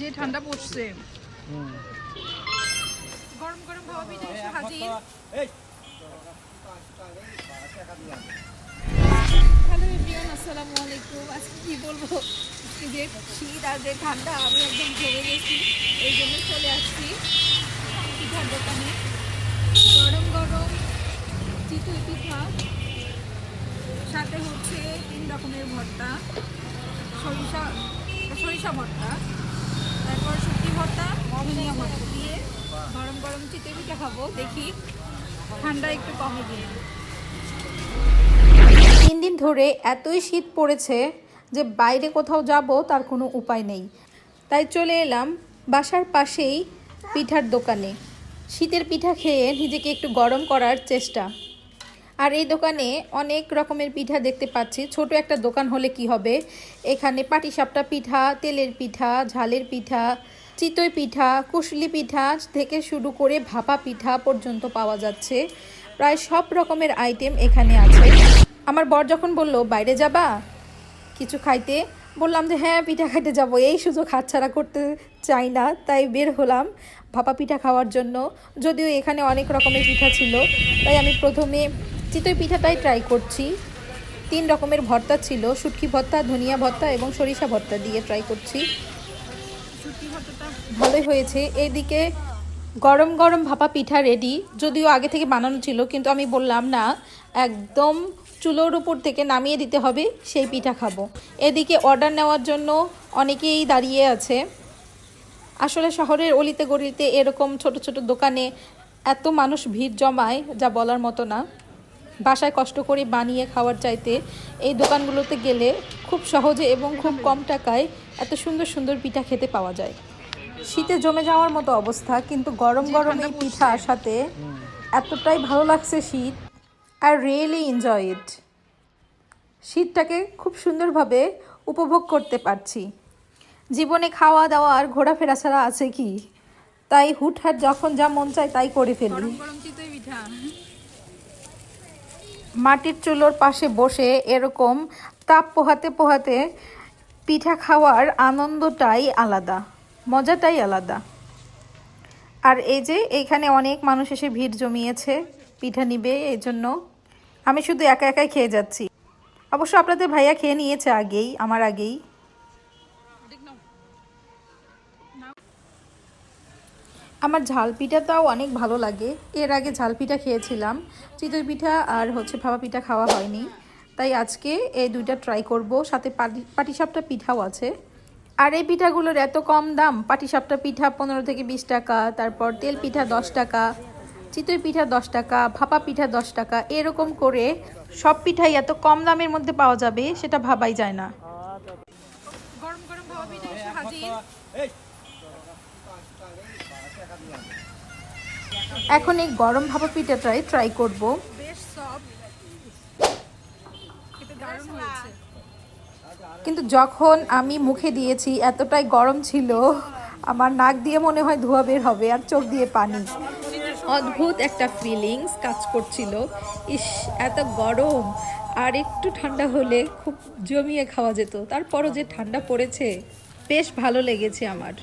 যে ঠান্ডা পড়ছে। গরম গরম ভাবা পিঠা এসে হাজির। হ্যালো এভরিওয়ান আসসালামু আলাইকুম। আজকে কি বলব? যে শীত আর যে ঠান্ডা আমি একদম জমে গেছি। এই জন্য চলে আসছি পিঠার দোকানে গরম গরম চিতই পিঠা সাথে হচ্ছে তিন রকমের ভর্তা। সরিষা সরিষা ভর্তা। গরম গরম খাব, দেখি। ঠান্ডা একটু কমে দিয়ে তিন দিন ধরে এতই শীত পড়েছে যে বাইরে কোথাও যাব তার কোনো উপায় নেই। তাই চলে এলাম বাসার পাশেই পিঠার দোকানে। শীতের পিঠা খেয়ে নিজেকে একটু গরম করার চেষ্টা। আর এই দোকানে অনেক রকমের পিঠা দেখতে পাচ্ছি। ছোট একটা দোকান হলে কি হবে? এখানে পাটিসাপটা পিঠা, তেলের পিঠা, ঝালের পিঠা চিতই পিঠা, কুশলি পিঠা থেকে শুরু করে ভাপা পিঠা পর্যন্ত পাওয়া যাচ্ছে। প্রায় সব রকমের আইটেম এখানে আছে। আমার বর যখন বলল, বাইরে যাবা? কিছু খাইতে? বললাম যে হ্যাঁ পিঠা খাইতে যাব। এই সুযোগ হাতছাড়া করতে চাই না, তাই বের হলাম ভাপা পিঠা খাওয়ার জন্য। যদিও এখানে অনেক রকমের পিঠা ছিল, তাই আমি প্রথমে চিতই পিঠাটাই ট্রাই করছি। তিন রকমের ভর্তা ছিল, শুটকি ভর্তা, ধনিয়া ভর্তা এবং সরিষা ভর্তা দিয়ে ট্রাই করছি। ভালোই হয়েছে। এইদিকে গরম গরম ভাপা পিঠা রেডি যদিও আগে থেকে বানানো ছিল, কিন্তু আমি বললাম না, একদম চুলোর উপর থেকে নামিয়ে দিতে হবে, সেই পিঠা খাব। এদিকে অর্ডার নেওয়ার জন্য অনেকেই দাঁড়িয়ে আছে। আসলে শহরের অলিতে গলিতে এরকম ছোট ছোট দোকানে এত মানুষ ভিড় জমায়, যা বলার মতো না। বাসায় কষ্ট করে বানিয়ে খাওয়ার চাইতে এই দোকানগুলোতে গেলে খুব সহজে এবং খুব কম টাকায় এত সুন্দর সুন্দর পিঠা খেতে পাওয়া যায়। শীতে জমে যাওয়ার মতো অবস্থা কিন্তু গরম গরম এই পিঠার সাথে এতটাই ভালো লাগছে শীত আর রিয়েলি এনজয় ইট শীতটাকে খুব সুন্দরভাবে উপভোগ করতে পারছি। জীবনে খাওয়া দাওয়া আর ঘোরাফেরা ছাড়া আছে কি? তাই হুটহাট যখন যা মন চায় তাই করে ফেলি। পিঠা? মাটির চুলোর পাশে বসে এরকম তাপ পোহাতে পোহাতে পিঠা খাওয়ার আনন্দটাই আলাদা। মজাটাই আলাদা। আর এই যে এইখানে অনেক মানুষ এসে ভিড় জমিয়েছে, পিঠা নিবে, এই জন্য আমি শুধু একা একাই খেয়ে যাচ্ছি। অবশ্য আপনাদের ভাইয়া খেয়ে নিয়েছে আগেই, আমার আগেই। আমার ঝাল পিঠাটাও অনেক ভালো লাগে। এর আগে ঝাল পিঠা খেয়েছিলাম, চিতই পিঠা আর হচ্ছে ভাপা পিঠা খাওয়া হয়নি। তাই আজকে এই দুইটা ট্রাই করব। সাথে পাটি পাটিসাপটা পিঠাও আছে। আর এই পিঠাগুলোর এত কম দাম? পাটিসাপটা পিঠা পনেরো থেকে বিশ টাকা তারপর তেল পিঠা দশ টাকা চিতই পিঠা দশ টাকা ভাপা পিঠা দশ টাকা এরকম করে সব পিঠাই এত কম দামের মধ্যে পাওয়া যাবে সেটা ভাবাই যায় না। গরম গরম ভাবা পিঠা হাজির। এখন এই গরম ভাপা পিঠাটাই ট্রাই করব। বেশ সফট খেতে দারুণ হয়েছে। কিন্তু যখন আমি মুখে দিয়েছি, এতটাই গরম ছিল, আমার নাক দিয়ে মনে হয় ধোয়া বের হবে আর চোখ দিয়ে পানি। অদ্ভুত একটা ফিলিংস কাজ করছিল। ইস, এত গরম আর একটু ঠান্ডা হলে খুব জমিয়ে খাওয়া যেত। তারপরও যে ঠান্ডা পড়েছে, বেশ ভালো লেগেছে আমার।